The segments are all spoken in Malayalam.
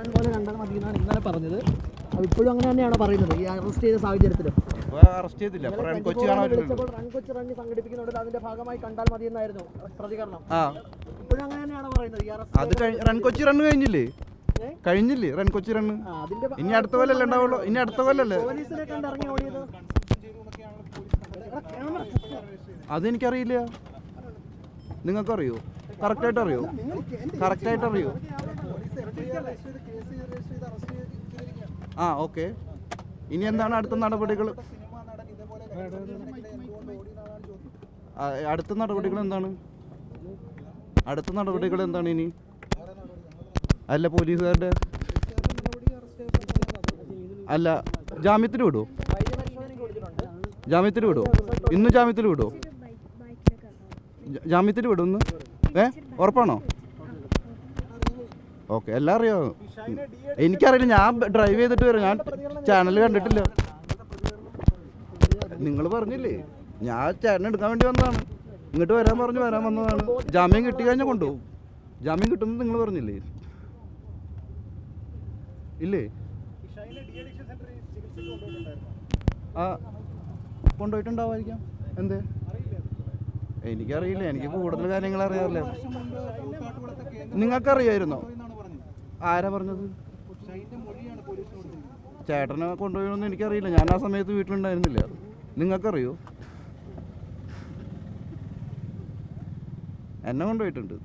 ചേട്ടൻ പോലെ കണ്ടാൽ മതി എന്നാണ് ഇന്നലെ പറഞ്ഞത്. അത് ഇപ്പോഴും അങ്ങനെ തന്നെയാണ് പറയുന്നത്. ഈ അറസ്റ്റ് ചെയ്ത സാഹചര്യത്തിലും. അറസ്റ്റ് ചെയ്തില്ല. പറ്റില്ല വിളിച്ചപ്പോൾ റൺ കൊച്ചി റണ്ണി സംഘടിപ്പിക്കുന്നുണ്ട്. അതിന്റെ ഭാഗമായി കണ്ടാൽ മതി എന്നായിരുന്നു പ്രതികരണം. ഇപ്പോഴും അങ്ങനെ തന്നെയാണ് പറയുന്നത്. ഈ അത് റൺ കൊച്ചി റൺ കഴിഞ്ഞില്ലേ? കഴിഞ്ഞില്ലേ? റൺ കൊച്ചി റൺ ഇനി അടുത്ത കൊല്ലല്ലേ ഉണ്ടാവുള്ളൂ? ഇനി അടുത്ത കൊല്ലല്ലേ? അതെനിക്കറിയില്ല. നിങ്ങൾക്കറിയോ? കറക്റ്റായിട്ട് അറിയോ കറക്റ്റായിട്ട് അറിയോ ആ ഓക്കെ. ഇനി എന്താണ് അടുത്ത നടപടികൾ? അടുത്ത നടപടികൾ എന്താണ്? അടുത്ത നടപടികൾ എന്താണ് ഇനി? അല്ല പോലീസുകാരുടെ അല്ല ജാമ്യത്തിന് വിടുമോ ജാമ്യത്തിന് വിടുമോ ഇന്ന് ജാമ്യത്തിൽ ജാമ്യത്തിന് വിടും ഇന്ന്? ഏ ഉറപ്പാണോ? ഓക്കെ എല്ലാം അറിയോ എനിക്കറിയില്ല ഞാൻ ഡ്രൈവ് ചെയ്തിട്ട് വരും. ഞാൻ ചാനൽ കണ്ടിട്ടില്ല. നിങ്ങൾ പറഞ്ഞില്ലേ? ഞാൻ ചേട്ടൻ എടുക്കാൻ വേണ്ടി വന്നതാണ്. ഇങ്ങോട്ട് വരാൻ പറഞ്ഞു വരാൻ വന്നതാണ്. ജാമ്യം കിട്ടി കഴിഞ്ഞാൽ കൊണ്ടുപോകും. ജാമ്യം കിട്ടുന്നത് നിങ്ങൾ പറഞ്ഞില്ലേ? ഇല്ലേ? ആ കൊണ്ടുപോയിട്ടുണ്ടാവായിരിക്കാം എന്തേ? എനിക്കറിയില്ല എനിക്ക് കൂടുതൽ കാര്യങ്ങൾ അറിയാറില്ല. നിങ്ങൾക്കറിയായിരുന്നോ? ആരാ പറഞ്ഞത്? ചേട്ടനെ കൊണ്ടുപോയെന്ന് എനിക്കറിയില്ല. ഞാൻ ആ സമയത്ത് വീട്ടിലുണ്ടായിരുന്നില്ല. നിങ്ങൾക്കറിയോ? എന്നെ കൊണ്ടുപോയിട്ടുണ്ട്.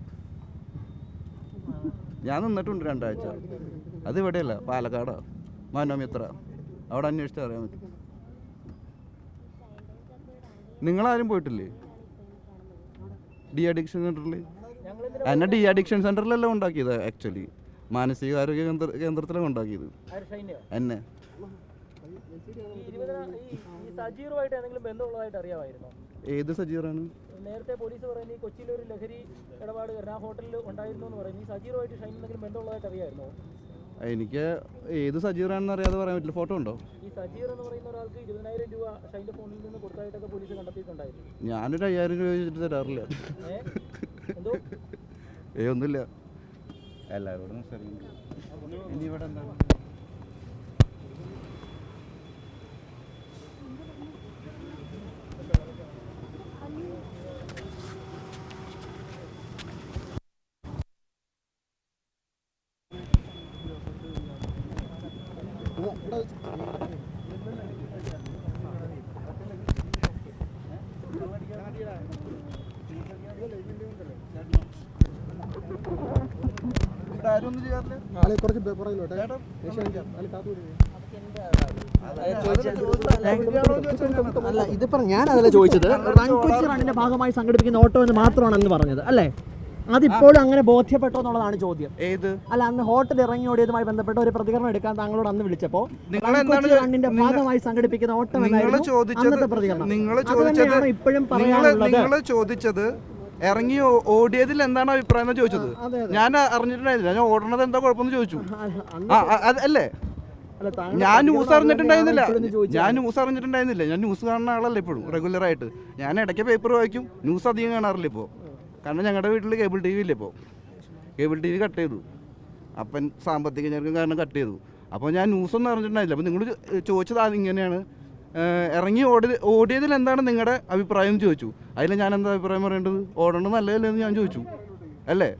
ഞാൻ നിന്നിട്ടുണ്ട് രണ്ടാഴ്ച. അത് ഇവിടെയല്ല പാലക്കാടാ. മനോമിത്ര അവിടെ അന്വേഷിച്ചാൽ അറിയാൻ പറ്റും. നിങ്ങളാരും പോയിട്ടില്ലേ? ഡി അഡിക്ഷൻ സെന്ററിൽ എന്നെ ഡി അഡിക്ഷൻ സെന്ററിലല്ല ഉണ്ടാക്കിയത് ആക്ച്വലി. മാനസികാരോഗ്യ കേന്ദ്ര കേന്ദ്രത്തിലാണ് ഉണ്ടാക്കിയത്. എന്നെ. ഏത് സജീറാണ്? നേരത്തെ പോലീസ് പറയുന്നത് ഈ കൊച്ചിയിൽ ഒരു ലഹരി ഇടപാട് ആ ഹോട്ടലിൽ ഉണ്ടായിരുന്നു എന്ന് പറയുന്നു. ഈ സജീറുമായിട്ട് ഷൈൻ എന്തെങ്കിലും ബന്ധമുള്ളതായിട്ട് അറിയായിരുന്നോ എനിക്ക് ഏത് സജീറാണെന്ന് അറിയാതെ പറയാൻ പറ്റില്ല. ഫോട്ടോ ഉണ്ടോ? ഈ സജീർ എന്ന് പറയുന്ന ഒരാൾക്ക് ഇരുപതിനായിരം രൂപ ഷൈന്റെ ഫോണിൽ നിന്ന് കൊടുത്തായിട്ടൊക്കെ പോലീസ് കണ്ടെത്തിയിട്ടുണ്ടായിരുന്നു. ഞാനൊരു അയ്യായിരം രൂപ ചോദിച്ചിട്ട് തരാറില്ല. ഏ ഒന്നുമില്ല. എല്ലാവരോടും സംസാരിക്കുന്നു ഇനി ഇവിടെ എന്താണ്? ഇവിടെ അല്ല ഇതിപ്പോ ഞാൻ അതല്ല ചോദിച്ചത് റൺ കൊച്ചി റണ്ണിന്റെ ഭാഗമായി സംഘടിപ്പിക്കുന്ന ഓട്ടോ എന്ന് മാത്രമാണ് അന്ന് പറഞ്ഞത് അല്ലേ? അതിപ്പോഴും അങ്ങനെ ബോധ്യപ്പെട്ടോ എന്നുള്ളതാണ് ചോദ്യം. ഏത്? അല്ല അന്ന് ഹോട്ടൽ ഇറങ്ങി ഓടിയതുമായി ബന്ധപ്പെട്ട ഒരു പ്രതികരണം എടുക്കാൻ താങ്കളോട് അന്ന് വിളിച്ചപ്പോ നിങ്ങൾ എന്താണ് കൊച്ചി റണ്ണിന്റെ ഭാഗമായി സംഘടിപ്പിക്കുന്ന ഓട്ടം നിങ്ങൾ എന്നായിരുന്നു ചോദിച്ചത് അന്നത്തെ പ്രതികരണം. നിങ്ങൾ ചോദിച്ചത് ഇപ്പോഴും പറയാനുള്ളത്. നിങ്ങൾ ചോദിച്ചത് ഇറങ്ങി ഓടിയതിൽ എന്താണ് അഭിപ്രായം എന്ന് ചോദിച്ചത്? ഞാൻ അറിഞ്ഞിട്ടുണ്ടായിരുന്നില്ല. ഞാൻ ഓടണത് എന്താ കുഴപ്പമെന്ന് ചോദിച്ചു. അല്ല, ഞാൻ ന്യൂസ് അറിഞ്ഞിട്ടുണ്ടായിരുന്നില്ല. ഞാൻ ന്യൂസ് അറിഞ്ഞിട്ടുണ്ടായിരുന്നില്ല. ഞാൻ ന്യൂസ് കാണുന്ന ആളല്ല ഇപ്പോഴും റെഗുലർ ആയിട്ട് ഞാൻ ഇടയ്ക്ക് പേപ്പർ വായിക്കും. ന്യൂസ് അധികം കാണാറില്ല ഇപ്പോൾ കാരണം ഞങ്ങളുടെ വീട്ടിൽ കേബിൾ ടി വി ഇല്ല ഇപ്പോൾ കേബിൾ ടി വി കട്ട് ചെയ്തു. അപ്പൻ സാമ്പത്തിക ഞങ്ങൾക്ക് കാരണം കട്ട് ചെയ്തു. അപ്പോൾ ഞാൻ ന്യൂസ് ഒന്നും അറിഞ്ഞിട്ടുണ്ടായില്ല അപ്പോൾ നിങ്ങൾ ചോദിച്ചത് ഇങ്ങനെയാണ്. ഇറങ്ങി ഓടി ഓടിയതിൽ എന്താണ് നിങ്ങളുടെ അഭിപ്രായം ചോദിച്ചു. അതിൽ ഞാൻ എന്താ അഭിപ്രായം പറയേണ്ടത്? ഓടേണ്ടത് നല്ലതല്ലേ എന്ന് ഞാൻ ചോദിച്ചു. അല്ലേ.